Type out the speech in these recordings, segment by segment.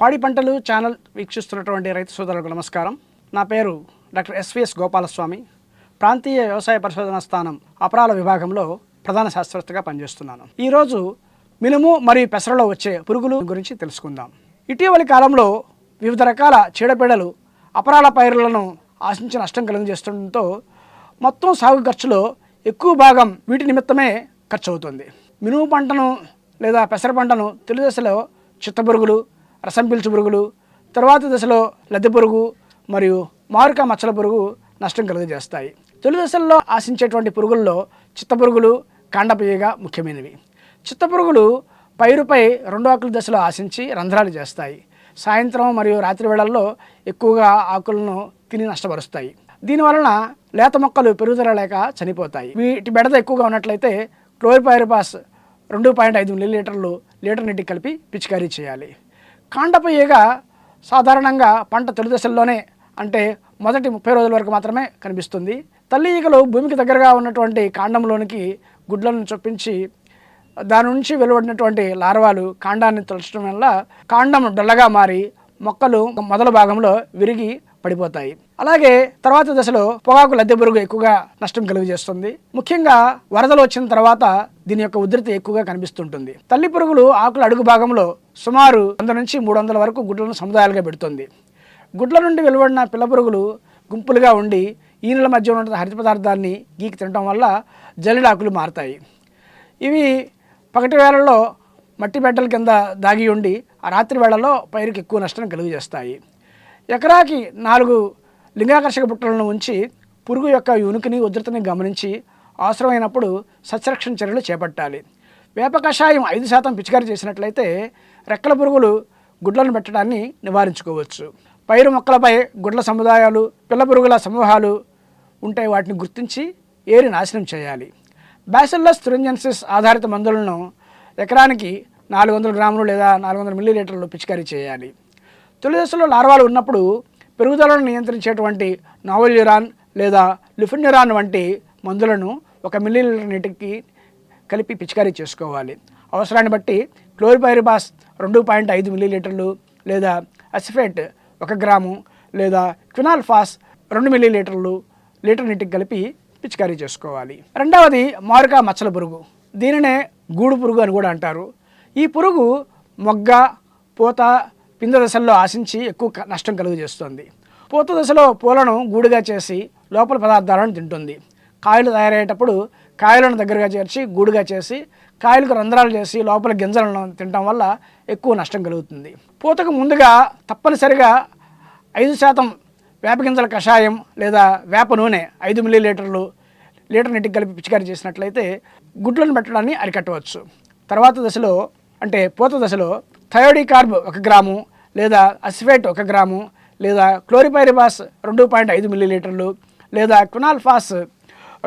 పాడి పంటలు ఛానల్ వీక్షిస్తున్నటువంటి రైతు సోదరులకు నమస్కారం. నా పేరు డాక్టర్ ఎస్విఎస్ గోపాలస్వామి. ప్రాంతీయ వ్యవసాయ పరిశోధన స్థానం అపరాల విభాగంలో ప్రధాన శాస్త్రవేత్తగా పనిచేస్తున్నాను. ఈరోజు మినుము మరియు పెసరలో వచ్చే పురుగులు గురించి తెలుసుకుందాం. ఇటీవలి కాలంలో వివిధ రకాల చీడపీడలు అపరాల పైరులను ఆశించి నష్టం కలిగజేస్తుండటంతో మొత్తం సాగు ఖర్చులో ఎక్కువ భాగం వీటి నిమిత్తమే ఖర్చు అవుతుంది మినుము పంటను లేదా పెసర పంటను తొలి దశలో చిత్తపురుగులు రసం పీల్చు పురుగులు తర్వాత దశలో లద్దె పురుగు మరియు మారుక మచ్చల పురుగు నష్టం కలుగజేస్తాయి. తొలి దశల్లో ఆశించేటువంటి పురుగుల్లో చిత్తపురుగులు కాండపీయగా ముఖ్యమైనవి. చిత్తపురుగులు పైరుపై రెండు ఆకుల దశలో ఆశించి రంధ్రాలు చేస్తాయి. సాయంత్రం మరియు రాత్రి వేళల్లో ఎక్కువగా ఆకులను తిని నష్టపరుస్తాయి. దీనివలన లేత మొక్కలు పెరుగుదల లేక చనిపోతాయి. వీటి బెడద ఎక్కువగా ఉన్నట్లయితే క్లోరిపైరిపాస్ రెండు పాయింట్ ఐదు మిల్లీలీటర్లు లీటర్ నీటికి కలిపి పిచికారీ చేయాలి. కాండపు ఈగ సాధారణంగా పంట తొలి దశల్లోనే అంటే మొదటి ముప్పై రోజుల వరకు మాత్రమే కనిపిస్తుంది. తల్లి ఈగలు భూమికి దగ్గరగా ఉన్నటువంటి కాండంలోనికి గుడ్లను చొప్పించి దాని నుంచి వెలువడినటువంటి లార్వాలు కాండాన్ని తొలచడం వల్ల కాండం డల్లగా మారి మొక్కలు మొదల భాగంలో విరిగి పడిపోతాయి. అలాగే తర్వాత దశలో పొగాకు లద్దె పురుగు ఎక్కువగా నష్టం కలుగజేస్తుంది. ముఖ్యంగా వరదలు వచ్చిన తర్వాత దీని యొక్క ఉధృతి ఎక్కువగా కనిపిస్తుంటుంది. తల్లి పురుగులు ఆకుల అడుగు భాగంలో సుమారు వంద నుంచి మూడు వందల వరకు గుడ్లను సముదాయాలుగా పెడుతుంది. గుడ్ల నుండి వెలువడిన పిల్ల పురుగులు గుంపులుగా ఉండి ఈనెల మధ్య ఉన్న హరిత పదార్థాన్ని గీకి తినడం వల్ల జల్లిడాకులు మారుతాయి. ఇవి పగటి వేళల్లో మట్టి బెడ్డల కింద దాగి ఉండి ఆ రాత్రి వేళల్లో పైరుకి ఎక్కువ నష్టం కలుగజేస్తాయి. ఎకరాకి నాలుగు లింగాకర్షక బుట్టలను ఉంచి పురుగు యొక్క ఉనికిని ఉధృతిని గమనించి అవసరమైనప్పుడు సస్యరక్షణ చర్యలు చేపట్టాలి. వేప కషాయం ఐదు శాతం పిచికారి చేసినట్లయితే రెక్కల పురుగులు గుడ్లను పెట్టడాన్ని నివారించుకోవచ్చు. పైరు మొక్కలపై గుడ్ల సముదాయాలు పిల్ల పురుగుల సమూహాలు ఉంటే వాటిని గుర్తించి ఏరి నాశనం చేయాలి. బ్యాసిల్లస్ థురింజెన్సిస్ ఆధారిత మందులను ఎకరానికి నాలుగు వందల గ్రాములు లేదా నాలుగు వందల మిల్లీలీటర్లు పిచికారీ చేయాలి. తొలి దశలో లార్వాలు ఉన్నప్పుడు పెరుగుదలను నియంత్రించేటువంటి నావల్యురాన్ లేదా లిఫిన్యురాన్ వంటి మందులను ఒక మిల్లీలీటర్ నీటికి కలిపి పిచికారీ చేసుకోవాలి. అవసరాన్ని బట్టి క్లోరిపైరిబాస్ రెండు పాయింట్ ఐదు మిల్లీలీటర్లు లేదా అసిఫేట్ ఒక గ్రాము లేదా క్వినాల్ఫాస్ రెండు మిల్లీలీటర్లు లీటర్ నీటికి కలిపి పిచికారీ చేసుకోవాలి. రెండవది మారుకా మచ్చల పురుగు. దీనినే గూడు పురుగు అని కూడా అంటారు. ఈ పురుగు మొగ్గ పూత పింద దశల్లో ఆశించి ఎక్కువ నష్టం కలుగజేస్తుంది. పూత దశలో పూలను గూడుగా చేసి లోపల పదార్థాలను తింటుంది. కాయలు తయారయ్యేటప్పుడు కాయలను దగ్గరగా చేర్చి గూడుగా చేసి కాయలకు రంధ్రాలు చేసి లోపల గింజలను తినటం వల్ల ఎక్కువ నష్టం కలుగుతుంది. పూతకు ముందుగా తప్పనిసరిగా ఐదు శాతం వేప గింజల కషాయం లేదా వేప నూనె ఐదు మిల్లీ లీటర్లు లీటర్ నీటికి కలిపి పిచికారీ చేసినట్లయితే గుడ్లను పెట్టడాన్ని అరికట్టవచ్చు. తర్వాత దశలో అంటే పూత దశలో థయోడికార్బ్ ఒక గ్రాము లేదా అసిఫేట్ ఒక గ్రాము లేదా క్లోరిపైరిబాస్ రెండు పాయింట్ ఐదు మిల్లీలీటర్లు లేదా క్వినాల్ఫాస్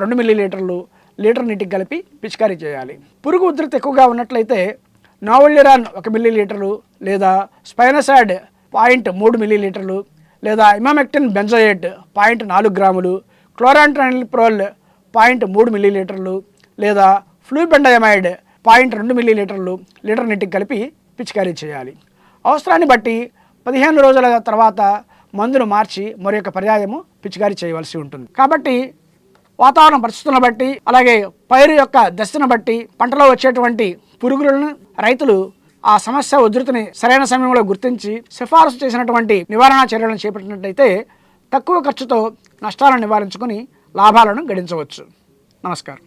రెండు మిల్లీ లీటర్లు లీటర్ నీటికి కలిపి పిచికారీ చేయాలి. పురుగు ఉధృతి ఎక్కువగా ఉన్నట్లయితే నావల్యురాన్ ఒక మిల్లీ లీటర్లు లేదా స్పైనసాడ్ పాయింట్ మూడు మిల్లీ లీటర్లు లేదా ఇమామెక్టిన్ బెంజోయేట్ పాయింట్ నాలుగు గ్రాములు క్లోరాంట్రానిల్ప్రోల్ పాయింట్ మూడు మిల్లీ లీటర్లు లేదా ఫ్లూబెండయమైడ్ పాయింట్ రెండు మిల్లీ లీటర్లు లీటర్ నీటికి కలిపి పిచికారీ చేయాలి. అవసరాన్ని బట్టి పదిహేను రోజుల తర్వాత మందును మార్చి మరొక పర్యాయము పిచికారీ చేయవలసి ఉంటుంది. కాబట్టి వాతావరణ పరిస్థితులను బట్టి అలాగే పైరు యొక్క దశను బట్టి పంటలో వచ్చేటువంటి పురుగులను రైతులు ఆ సమస్య ఉధృతిని సరైన సమయంలో గుర్తించి సిఫారసు చేసినటువంటి నివారణ చర్యలను చేపట్టినట్లయితే తక్కువ ఖర్చుతో నష్టాలను నివారించుకొని లాభాలను గడించవచ్చు. నమస్కారం.